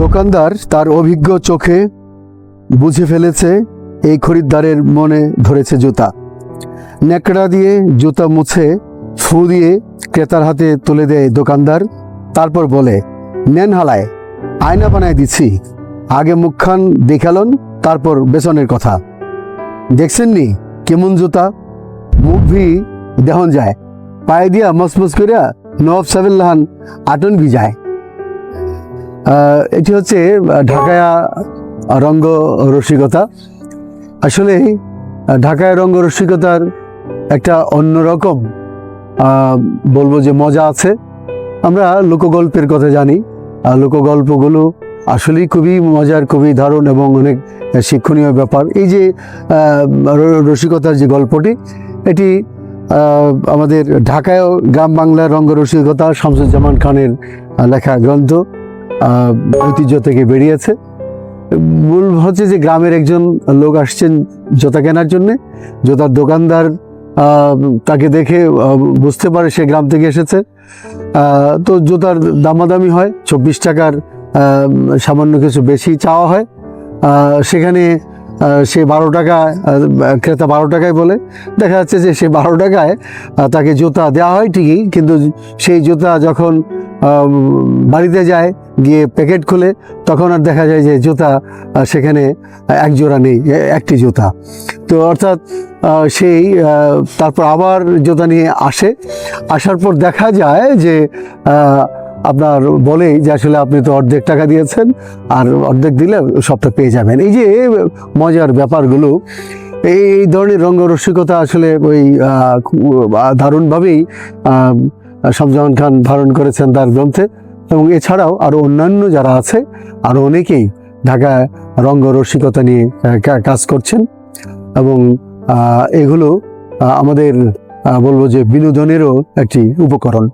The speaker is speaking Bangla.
দোকানদার তার অভিজ্ঞ চোখে বুঝে ফেলেছে, এই খরিদ্দারের মনে ধরেছে জুতা। ন্যাকড়া দিয়ে জুতা মুছে ফু দিয়ে ক্রেতার হাতে তুলে দেয় দোকানদার, তারপর বলে, নেন হালায়, আয়না বানায় দিচ্ছি। আগে মুখখান দেখালন, তারপর বেসনের কথা। দেখছেন নি কেমন জুতা? মুখ ভি দেহন যায়। পায়ে দিয়া মসমস করিয়া নব সাবিল্লাহান আটন ভিজায়। এটি হচ্ছে ঢাকায়া রঙ্গ রসিকতা। আসলে ঢাকায় রঙ্গ রসিকতার একটা অন্যরকম বলব যে মজা আছে। আমরা লোকগল্পের কথা জানি, আর লোকগল্পগুলো আসলেই খুবই মজার, খুবই দারুণ এবং অনেক শিক্ষণীয় ব্যাপার। এই যে রসিকতার যে গল্পটি, এটি আমাদের ঢাকায় গ্রাম বাংলার রঙ্গ রসিকতা শামসুজ্জামান খানের লেখা গ্রন্থ। ঐতিহ্য থেকে বেরিয়েছে। মূল হচ্ছে যে গ্রামের একজন লোক আসছেন জুতা কেনার জন্যে। জুতার দোকানদার তাকে দেখে বুঝতে পারে সে গ্রাম থেকে এসেছে। তো জুতার দামাদামি হয়, চব্বিশ টাকার সামান্য কিছু বেশি চাওয়া হয়। সেখানে সে বারো টাকা ক্রেতা বারো টাকায় বলে। দেখা যাচ্ছে যে সে বারো টাকায় তাকে জুতা দেওয়া হয় ঠিকই, কিন্তু সেই জুতা যখন বাড়িতে যায়, গিয়ে প্যাকেট খুলে, তখন আর দেখা যায় যে জুতা সেখানে এক জোড়া নেই একটি জুতা। তো অর্থাৎ সেই তারপর আবার জুতা নিয়ে আসে। আসার পর দেখা যায় যে আপনার বলেই যে আসলে আপনি তো অর্ধেক টাকা দিয়েছেন, আর অর্ধেক দিলে সবটা পেয়ে যাবেন। এই যে মজার ব্যাপারগুলো, এই ধরনের রঙ্গরসিকতা আসলে ওই দারুণভাবেই আহ, শামজামান খান ধারণ করেছেন তার গ্রন্থে। এবং এছাড়াও আরও অন্যান্য যারা আছে আরও অনেকেই ঢাকায় রঙ্গরসিকতা নিয়ে কাজ করছেন। এবং এগুলো আমাদের বলব যে বিনোদনেরও একটি উপকরণ।